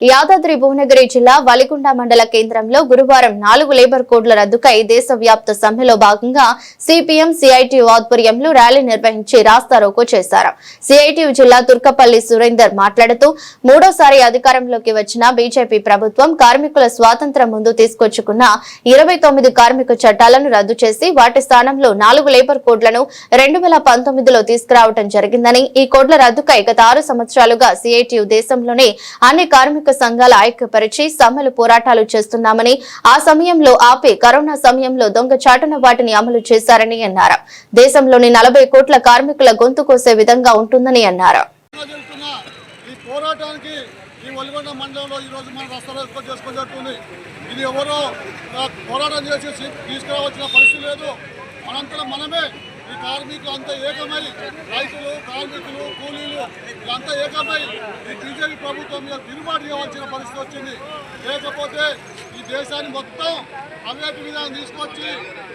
యాదాద్రి భువనగిరి జిల్లా వలిగుండ మండల కేంద్రంలో గురువారం నాలుగు లేబర్ కోడ్ల రద్దుకై దేశవ్యాప్త సమ్మెలో భాగంగా సిపిఎం సిఐటి ఆధ్వర్యంలో ర్యాలీ నిర్వహించి రాస్తారోకో చేశారు. సిఐటియు జిల్లా తుర్కపల్లి సురేందర్ మాట్లాడుతూ మూడోసారి అధికారంలోకి వచ్చిన బీజేపీ ప్రభుత్వం కార్మికుల స్వాతంత్రం ముందు తీసుకొచ్చుకున్న ఇరవై తొమ్మిది కార్మిక చట్టాలను రద్దు చేసి వాటి స్థానంలో నాలుగు లేబర్ కోడ్లను రెండు వేల పంతొమ్మిదిలో తీసుకురావడం జరిగిందని ఈ కోడ్ల రద్దుకై గత ఆరు సంవత్సరాలుగా సిఐటియు దేశంలోనే అన్ని కార్మిక సంఘాల ఐక్యపరిచి సమ్మెలు పోరాటాలు చేస్తున్నామని ఆ సమయంలో ఆపి కరోనా సమయంలో దొంగచాటున వాటిని అమలు చేశారని అన్నారు. దేశంలోని నలభై కోట్ల కార్మికుల గొంతు కోసే విధంగా ఉంటుందని అన్నారు. ఈ ఒలిగొండ మండలంలో మనం జరుగుతుంది. ఇది ఎవరో పోరాటం చేసి తీసుకురావాల్సిన పరిస్థితి లేదు. మనమే ఈ కార్మికులు అంతా ఏకమై రైతులు కార్మికులు కూలీలు వీళ్ళంతా ఏకమై ఈ బీజేపీ ప్రభుత్వం మీద తిరుగుబాటు చేయవలసిన పరిస్థితి వచ్చింది. లేకపోతే ఈ దేశాన్ని మొత్తం అవేటి విధానం తీసుకొచ్చి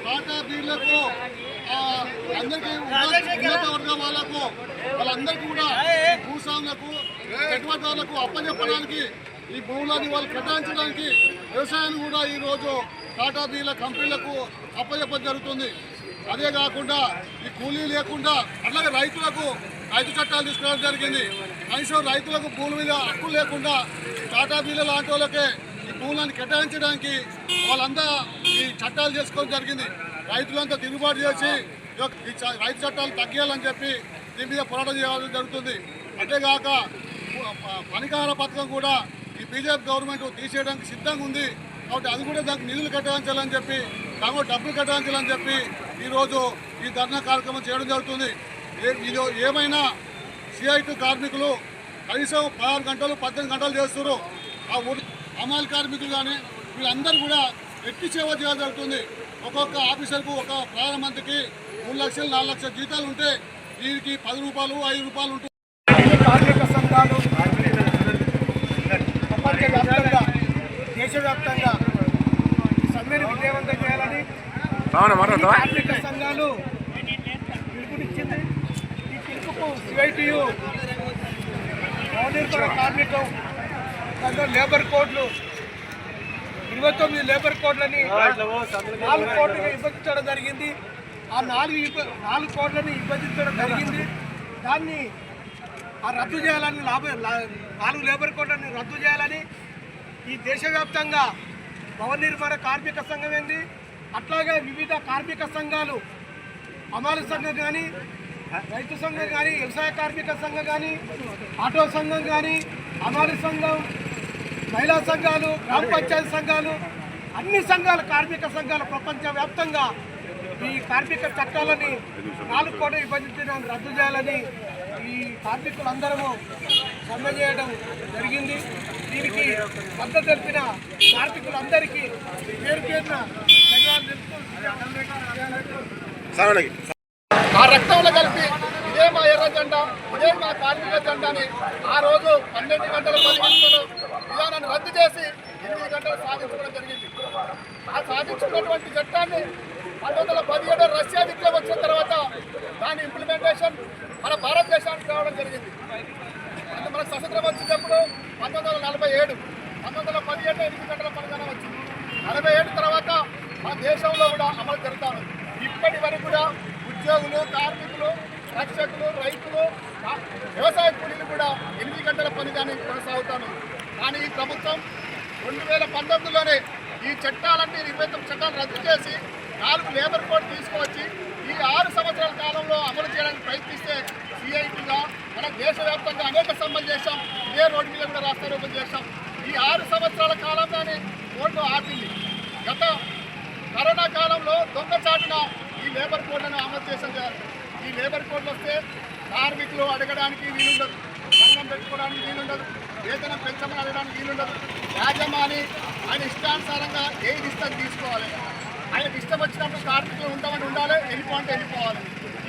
టాటా బీళ్ళకు అందరికీ ఉన్నత వర్గం వాళ్ళకు వాళ్ళందరికీ కూడా ఈ భూస్వాములకు పెట్టుబడిదారులకు అప్పచెప్పడానికి ఈ భూములని వాళ్ళు కేటాయించడానికి వ్యవసాయాన్ని కూడా ఈరోజు టాటా బీల కంపెనీలకు అప్పచెప్పడం జరుగుతుంది. అదే కాకుండా ఈ కూలీ లేకుండా అట్లాగే రైతులకు రైతు చట్టాలు తీసుకురావడం జరిగింది. కనీసం రైతులకు భూముల మీద హక్కు లేకుండా టాటా బీల లాంటి వాళ్ళకే ఈ భూములను కేటాయించడానికి వాళ్ళంతా ఈ చట్టాలు చేసుకోవడం జరిగింది. రైతులంతా తిరుగుబాటు చేసి ఈ రైతు చట్టాలు తగ్గియాలని చెప్పి దీని మీద పోరాటం చేయడం జరుగుతుంది. అంతేగాక పనికార పథకం కూడా ఈ బీజేపీ గవర్నమెంట్ తీసేయడానికి సిద్ధంగా ఉంది. కాబట్టి అది కూడా దానికి నిధులు కేటాయించాలని చెప్పి దాని డబ్బులు కేటాయించాలని చెప్పి ఈరోజు ఈ ధర్నా కార్యక్రమం చేయడం జరుగుతుంది. ఇది ఏమైనా సిఐటి కార్మికులు కనీసం పదహారు గంటలు పద్దెనిమిది గంటలు చేస్తారు ఆ ఊరి అమాల్ కార్మికులు కానీ వీళ్ళందరూ కూడా ఎట్టి సేవ చేయాల్సి జరుగుతుంది. ఒక్కొక్క ఆఫీసర్కు ఒక ప్రధానమంత్రికి మూడు లక్షలు నాలుగు లక్షల జీతాలు ఉంటే వీరికి పది రూపాయలు ఐదు రూపాయలు ఉంటుంది అన్ని కార్మిక సంఘాలు ప్రపంచవ్యాప్తంగా దేశవ్యాప్తంగా ఈ సమ్మెను విజయవంతం చేయాలని ఈ కార్మిక సంఘాలు పిలుపునిచ్చింది. ఈ పిలుపుకు సిఐటియు మౌనిర్పర కార్మికం సంఘం లేబర్ కోడ్లు ఇరవై తొమ్మిది లేబర్ కోడ్లని నాలుగు కోట్లను విభజించడం జరిగింది. ఆ నాలుగు నాలుగు కోట్లని విభజించడం జరిగింది. దాన్ని ఆ రద్దు చేయాలని లాభ నాలుగు లేబర్ కోడ్లని రద్దు చేయాలని ఈ దేశవ్యాప్తంగా భవన నిర్మాణ కార్మిక సంఘం ఏంది? అట్లాగే వివిధ కార్మిక సంఘాలు అమలు సంఘం కానీ రైతు సంఘం కానీ వ్యవసాయ కార్మిక సంఘం కానీ ఆటో సంఘం కానీ అమలు సంఘం మహిళా సంఘాలు గ్రామ పంచాయతీ సంఘాలు అన్ని సంఘాలు కార్మిక సంఘాలు ప్రపంచవ్యాప్తంగా ఈ కార్మిక చట్టాలని నాలుగు కోట్ల విభజించడానికి రద్దు చేయాలని ఈ కార్మికులందరము సమ్మె చేయడం జరిగింది. దీనికి మద్దతు తెలిపిన కార్మికులందరికీ పేరు పేరున ఆ రక్తంలో కలిపి ఇదే మా ఎర్ర జెండా ఇదే మా కార్మిక జెండాని ఆ రోజు పన్నెండు గంటల పది గంటలు విధానాన్ని రద్దు చేసి ఎనిమిది గంటలు సాధించుకోవడం జరిగింది. ఆ సాధించుకున్నటువంటి చట్టాన్ని పంతొమ్మిది వందల పదిహేడు రష్యా విప్లవం వచ్చిన తర్వాత దాని ఇంప్లిమెంటేషన్ మన భారతదేశానికి రావడం జరిగింది. అంటే మనకు స్వతంత్రం వచ్చినప్పుడు పంతొమ్మిది వందల నలభై ఏడు పంతొమ్మిది వందల పదిహేడు ఎనిమిది గంటల పనిదినం వచ్చింది. నలభై ఏడు తర్వాత మన దేశంలో కూడా అమలు జరుగుతాను ఇప్పటి వరకు కూడా ఉద్యోగులు కార్మికులు రక్షకులు రైతులు వ్యవసాయ కూలీలు కూడా ఎనిమిది గంటల పని దాన్ని కొనసాగుతాను. కానీ ఈ ప్రభుత్వం రెండు వేల పంతొమ్మిదిలోనే ఈ చట్టాలన్నీ ఇరవై తొమ్మిది చట్టాలు రద్దు చేసి నాలుగు లేబర్ కోడ్ తీసుకువచ్చి ఈ ఆరు సంవత్సరాల కాలంలో అమలు చేయడానికి ప్రయత్నిస్తే సిఐటిగా మన దేశవ్యాప్తంగా అనేక సమ్మెలు చేశాం. ఇదే రోడ్డు మీద కూడా రాస్తారోపణ చేశాం. ఈ ఆరు సంవత్సరాల కాలంలోనే కోర్టు ఆపింది. గత కరోనా కాలంలో దొంగచాటున ఈ లేబర్ కోడ్లను అమలు చేసిన ఈ లేబర్ కోడ్లు వస్తే కార్మికులు అడగడానికి వీలుండదు. సంఘం పెట్టుకోవడానికి వీలుండదు. వేతనం పెంచమని అడగడానికి వీలుండదు. యాజమాని ఆయన ఇష్టానుసారంగా ఏది ఇష్టం తీసుకోవాలి. ఆయనకు ఇష్టం వచ్చినప్పుడు కార్మికులు ఉండమని ఉండాలి వెళ్ళిపోంటే వెళ్ళిపోవాలి.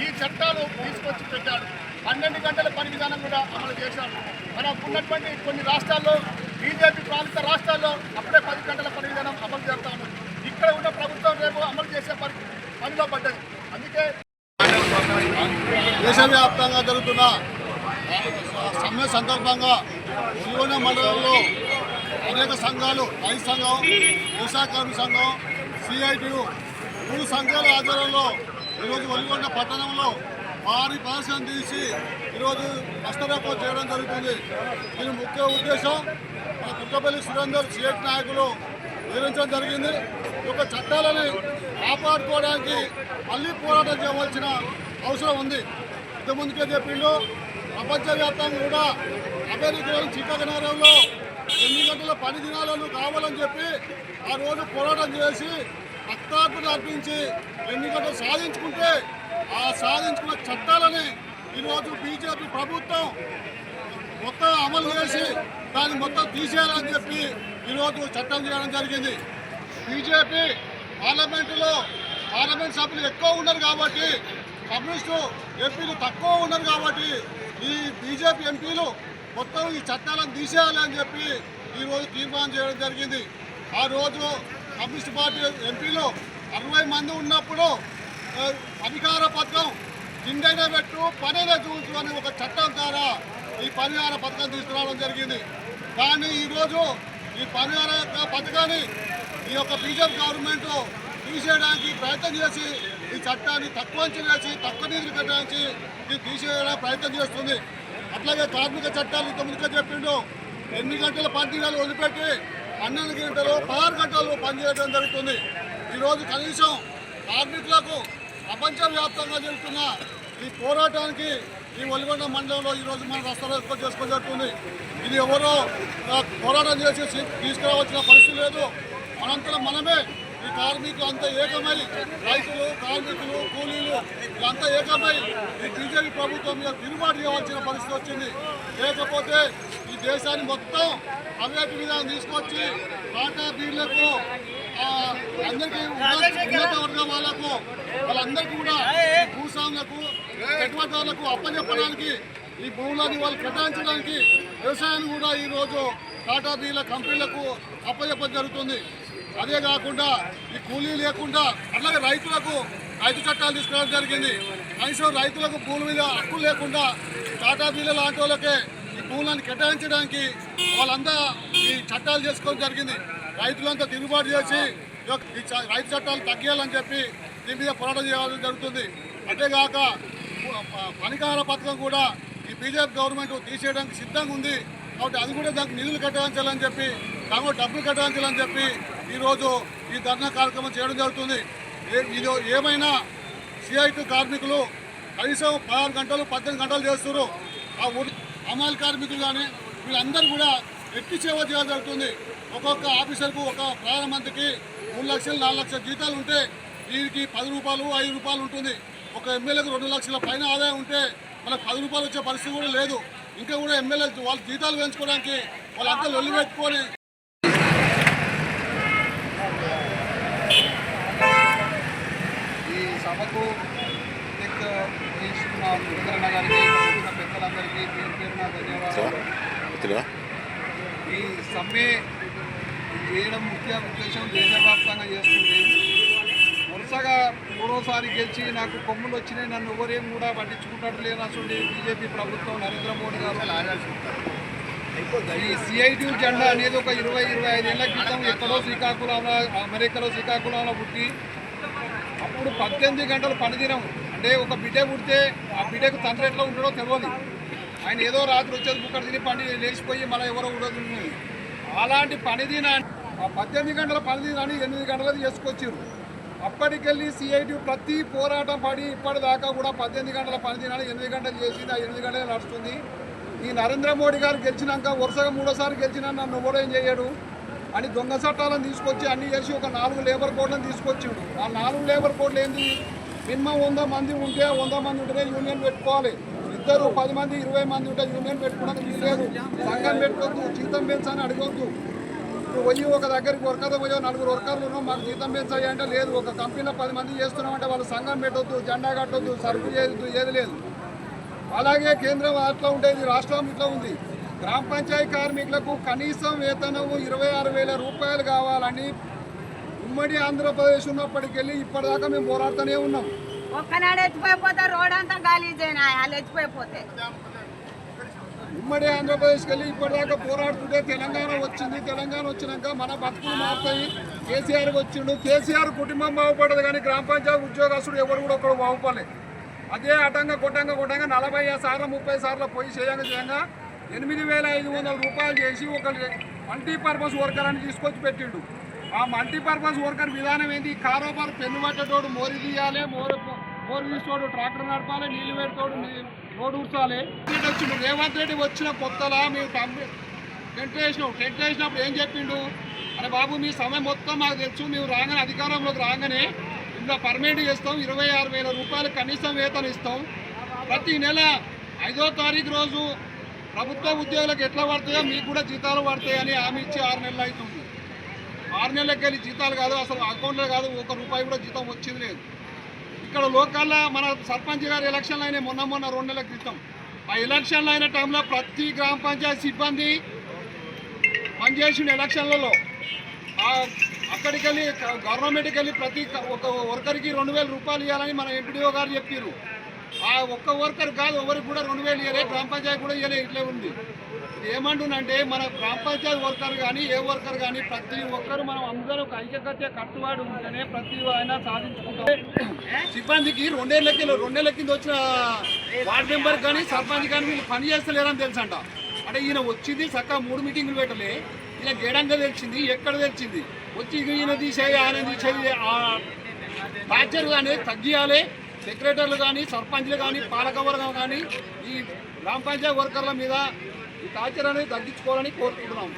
ఈ చట్టాలు తీసుకొచ్చి పెట్టాడు. పన్నెండు గంటల పని విధానం కూడా అమలు చేశాడు. మనకు ఉన్నటువంటి కొన్ని రాష్ట్రాల్లో బీజేపీ పాలిత రాష్ట్రాల్లో అప్పుడే పది గంటల పని విధానం అమలు చేస్తాం ఉన్నది ఇక్కడ ఉన్న ప్రభుత్వం రేపు అమలు చేసే పని పనిలో పడ్డది అందుకే దేశవ్యాప్తంగా జరుగుతున్న సమ్మె సందర్భంగా ఉల్గొండ మండలంలో అనేక సంఘాలు రైతు సంఘం వ్యవసాయ కార్మిక సంఘం సిఐటియు మూడు సంఘాల ఆధ్వర్యంలో ఈరోజు ఒలిగొండ పట్టణంలో వారి ప్రదర్శన తీసి ఈరోజు నష్టపోకో చేయడం జరుగుతుంది. దీని ముఖ్య ఉద్దేశం మన కుక్కపల్లి సురేందర్ సిఐటి నాయకులు వివరించడం జరిగింది. యొక్క చట్టాలని కాపాడుకోవడానికి మళ్ళీ పోరాటం చేయవలసిన అవసరం ఉంది. ఇంతకుముందుకే చెప్పిండు. ప్రపంచవ్యాప్తంగా కూడా అమెరికా చికాగో నగరంలో ఎన్ని గంటల పని దినాలను కావాలని చెప్పి ఆ రోజు పోరాటం చేసి రక్తార్పణ అర్పించి గంటలు సాధించుకుంటే ఆ సాధించుకున్న చట్టాలని ఈరోజు బీజేపీ ప్రభుత్వం మొత్తం అమలు చేసి దాన్ని మొత్తం తీసేయాలని చెప్పి ఈరోజు చట్టం చేయడం జరిగింది. బీజేపీ పార్లమెంటులో పార్లమెంట్ సభ్యులు ఎక్కువ ఉన్నారు కాబట్టి కమ్యూనిస్టు ఎంపీలు తక్కువ ఉన్నారు కాబట్టి ఈ బీజేపీ ఎంపీలు మొత్తం ఈ చట్టాలను తీసేయాలి అని చెప్పి ఈరోజు తీర్మానం చేయడం జరిగింది. ఆ రోజు కమ్యూనిస్ట్ పార్టీ ఎంపీలు అరవై మంది ఉన్నప్పుడు అధికార పథకం తిండైనా పెట్టు పనైనా చూసు అనే ఒక చట్టం ద్వారా ఈ పరిహార పథకం తీసుకురావడం జరిగింది. కానీ ఈరోజు ఈ పరిహార యొక్క పథకాన్ని ఈ యొక్క బీజేపీ గవర్నమెంట్ తీసేయడానికి ప్రయత్నం చేసి ఈ చట్టాన్ని తక్కువ చేసి తక్కువ నిధులు కేటాయించి ఇది తీసేయడానికి ప్రయత్నం చేస్తుంది. అట్లాగే కార్మిక చట్టాలు ఇంతకుముందుగా చెప్పిండు. ఎన్ని గంటల పనిదినాలు వదిలిపెట్టి పన్నెండు గంటలు పదహారు గంటలు పనిచేయడం జరుగుతుంది. ఈరోజు కనీసం కార్మికులకు ప్రపంచవ్యాప్తంగా జరుగుతున్న ఈ పోరాటానికి ఈ ఒలిగొండ మండలంలో ఈరోజు మనం రస్తాలు ఎక్కువ చేసుకో జరుగుతుంది. ఇది ఎవరో పోరాటం చేసి తీసుకురావాల్సిన పరిస్థితి లేదు. మనంతరం మనమే ఈ కార్మికులు అంతా ఏకమై రైతులు కార్మికులు కూలీలు ఇదంతా ఏకమై ఈ బీజేపీ ప్రభుత్వం మీద తిరుగుబాటు చేయవలసిన పరిస్థితి వచ్చింది. లేకపోతే ఈ దేశాన్ని మొత్తం అవినీతి విధానం తీసుకొచ్చి టాటా బీర్లకు అందరికీ ఉన్నత వర్గం వాళ్ళకు వాళ్ళందరికీ కూడా ఈ భూస్వాములకు పెట్టుబడిదారులకు అప్పచెప్పడానికి ఈ భూములని వాళ్ళు కేటాయించడానికి వ్యవసాయాన్ని కూడా ఈరోజు టాటా బీర్ల కంపెనీలకు అప్పచెప్పడం జరుగుతుంది. అదే కాకుండా ఈ కూలీ లేకుండా అట్లాగే రైతులకు రైతు చట్టాలు తీసుకురావడం జరిగింది. కనీసం రైతులకు భూమి మీద హక్కు లేకుండా టాటా బిల్లు లాంటి వాళ్ళకే ఈ భూములను కేటాయించడానికి వాళ్ళంతా ఈ చట్టాలు చేసుకోవడం జరిగింది. రైతులంతా తిరుగుబాటు చేసి ఈ రైతు చట్టాలు తగ్గియాలని చెప్పి దీని మీద పోరాటం చేయాల్సి జరుగుతుంది. అంతేగాక పనికార పథకం కూడా ఈ బీజేపీ గవర్నమెంట్ తీసేయడానికి సిద్ధంగా ఉంది. కాబట్టి అది కూడా దానికి నిధులు కేటాయించాలని చెప్పి దాని డబ్బులు కేటాయించాలని చెప్పి ఈరోజు ఈ ధర్నా కార్యక్రమం చేయడం జరుగుతుంది. ఏ- ఇది ఏమైనా సిఐటి కార్మికులు కనీసం పదహారు గంటలు పద్దెనిమిది గంటలు చేస్తున్నారు. ఆ ఊరి అమలు కార్మికులు కానీ వీళ్ళందరూ కూడా ఎట్టి సేవ చేయాల్సి జరుగుతుంది. ఒక్కొక్క ఆఫీసర్కు ఒక ప్రధానమంత్రికి మూడు లక్షలు నాలుగు లక్షల జీతాలు ఉంటే వీరికి పది రూపాయలు ఐదు రూపాయలు ఉంటుంది. ఒక ఎమ్మెల్యేకు రెండు లక్షల పైన ఆదాయం ఉంటే మనకు పది రూపాయలు వచ్చే పరిస్థితి కూడా లేదు. ఇంకా కూడా ఎమ్మెల్యే వాళ్ళ జీతాలు పెంచుకోవడానికి వాళ్ళంతా లొల్లి పెట్టుకొని ఈ సభకు వహిస్తున్న సురేంద్రన్న గారికి పెద్దలందరికీ పేరు పేరున ధన్యవాదాలు. ఈ సమ్మె చేయడం ముఖ్య ఉద్దేశం దేశవ్యాప్తంగా చేస్తుంది వరుసగా మూడోసారి గెలిచి నాకు కొమ్ములు వచ్చినాయి. నన్ను ఎవరేం కూడా పట్టించుకుంటాడు లేనటువంటి బీజేపీ ప్రభుత్వం నరేంద్ర మోడీ గారు. ఈ సిఐటి జెండా అనేది ఒక ఇరవై ఇరవై ఐదేళ్ళ క్రితం ఎక్కడో శ్రీకాకుళంలో అమెరికాలో శ్రీకాకుళంలో పుట్టి అప్పుడు పద్దెనిమిది గంటలు పనిదినం. అంటే ఒక బిడ్డ పుడితే ఆ బిడ్డకు తండ్రి ఎట్లా ఉంటాడో తెలియదు ఆయన ఏదో రాత్రి వచ్చేది బుక్కడ తిని పని లేచిపోయి మళ్ళీ ఎవరో ఉండదు అలాంటి పనిదిన ఆ పద్దెనిమిది గంటల పనిదినాన్ని ఎనిమిది గంటలకు చేసుకొచ్చారు అప్పటికెళ్ళి సిఐటి ప్రతి పోరాటం పడి ఇప్పటిదాకా కూడా పద్దెనిమిది గంటల పనిదినాన్ని ఎనిమిది గంటలు చేసింది ఆ ఎనిమిది గంటలు నడుస్తుంది. ఈ నరేంద్ర మోడీ గారు గెలిచినాక వరుసగా మూడోసారి గెలిచినా నన్ను ఏం చేయడు. అని దొంగ చట్టాలను తీసుకొచ్చి అన్ని చేసి ఒక నాలుగు లేబర్ కోడ్లను తీసుకొచ్చిండు. ఆ నాలుగు లేబర్ కోడ్లు ఏంటి మినిమం వంద మంది ఉంటే వంద మంది ఉంటేనే యూనియన్ పెట్టుకోవాలి. ఇద్దరు పది మంది ఇరవై మంది ఉంటే యూనియన్ పెట్టుకోవడానికి వీల్లేదు. సంఘం పెట్టుకోవద్దు జీతం పెంచని అడగొద్దు. ఇప్పుడు పోయి ఒక దగ్గరికి వర్కర్లు పోయో నలుగురు వర్కర్లు ఉన్నాం మాకు జీతం పెంచాయి అంటే లేదు. ఒక కంపెనీలో పది మంది చేస్తున్నామంటే వాళ్ళు సంఘం పెట్టొద్దు జెండా కట్టొద్దు సరుకు చేయొద్దు ఏది లేదు. అలాగే కేంద్రం అట్లా ఉండేది రాష్ట్రం ఇట్లా ఉంది. గ్రామ పంచాయతీ కార్మికులకు కనీసం వేతనము ఇరవై ఆరు వేల రూపాయలు కావాలని ఉమ్మడి ఆంధ్రప్రదేశ్ ఉన్నప్పటికెళ్ళి ఇప్పటిదాకా మేము పోరాడుతూనే ఉన్నాం. ఒక్కనాడు ఎత్తిపోయిపోతే రోడ్ అంతా గాలి చేయనా వాళ్ళు ఉమ్మడి ఆంధ్రప్రదేశ్కి వెళ్ళి ఇప్పటిదాకా పోరాడుతుంటే తెలంగాణ వచ్చింది. తెలంగాణ వచ్చినాక మన బతుకులు మారుతాయి. కేసీఆర్ వచ్చిండు. కేసీఆర్ కుటుంబం బాగుపడదు కానీ గ్రామ పంచాయతీ ఉద్యోగస్తుడు ఎవరు కూడా ఒకడు బాగుపడలేదు అదే అటంగా కొట్టంగా కొట్టంగా నలభై సార్లు ముప్పై సార్లు పోయి చేయంగా చేయంగా ఎనిమిది వేల ఐదు వందల రూపాయలు చేసి ఒక మల్టీపర్పస్ వర్కర్ అని తీసుకొచ్చి పెట్టిండు. ఆ మల్టీపర్పస్ వర్కర్ విధానం ఏంది? కారోబార్ పెన్ను పట్టేటోడు మోరి తీయాలి మోరు మోరు తీసుకోడు ట్రాక్టర్ నడపాలి నీళ్ళు పెడతాడు నీ- రోడ్డు ఉంచాలి వచ్చిండు. రేవంత్ రెడ్డి వచ్చిన కొత్తలా మీరు టెంట్ వేసినావు టెంట్ వేసినప్పుడు ఏం చెప్పిండు? అరే బాబు మీ సమయం మొత్తం మాకు తెలుసు. మేము రాగానే అధికారంలోకి రాగానే ఇందులో పర్మనెంట్ చేస్తాం. ఇరవై ఆరు వేల రూపాయలు కనీసం వేతనం ఇస్తాం ప్రతి నెల ఐదో తారీఖు రోజు ప్రభుత్వ ఉద్యోగులకు ఎట్లా పడతాయో మీకు కూడా జీతాలు పడతాయని హామీ ఇచ్చి ఆరు నెలలు అవుతుంది. ఆరు నెలలకి వెళ్ళి జీతాలు కాదు అసలు అకౌంట్లో కాదు ఒక రూపాయి కూడా జీతం వచ్చింది లేదు. ఇక్కడ లోకల్లో మన సర్పంచ్ గారి ఎలక్షన్లు అయినాయి మొన్న మొన్న రెండు నెలల క్రితం. ఆ ఎలక్షన్లు అయిన టైంలో ప్రతి గ్రామ పంచాయతీ సిబ్బంది పనిచేసిన ఎలక్షన్లలో. అక్కడికి వెళ్ళి గవర్నమెంట్కి వెళ్ళి ప్రతి ఒక వర్కర్కి రెండు వేల రూపాయలు ఇవ్వాలని మన ఎంపీడీఓ గారు చెప్పారు ఆ ఒక్క వర్కర్ కాదు ఎవరికి కూడా రెండు వేలు ఇవ్వలే గ్రామ పంచాయతీ కూడా ఇవ్వలే ఇట్లే ఉంది. ఏమంటుందంటే మన గ్రామ పంచాయతీ వర్కర్ కానీ ఏ వర్కర్ కానీ ప్రతి ఒక్కరు మనం అందరూ ఒక ఐక్యకత్య కట్టుబాటు ఉంటేనే ప్రతి ఆయన సాధించుకుంటాం. సిబ్బందికి రెండేళ్ళ కింద రెండేళ్ళ కింద వచ్చిన వార్డు మెంబర్ కానీ సర్పంచ్ కానీ వీళ్ళు పని చేస్తలేరని తెలుసంట. అంటే ఈయన వచ్చింది చక్కగా మూడు మీటింగ్లు పెట్టలే ఈయన గేడంగా తెలిసింది ఎక్కడ తెలిసింది? వచ్చి ఈయన తీసేది ఆయన తీసేది ఆ టార్చర్ కానీ తగ్గియాలి సెక్రటరీలు కానీ సర్పంచ్లు కానీ పాలకవర్గం కానీ ఈ గ్రామ పంచాయతీ వర్కర్ల మీద ఈ టార్చర్ అనేది తగ్గించుకోవాలని కోరుకుంటున్నాం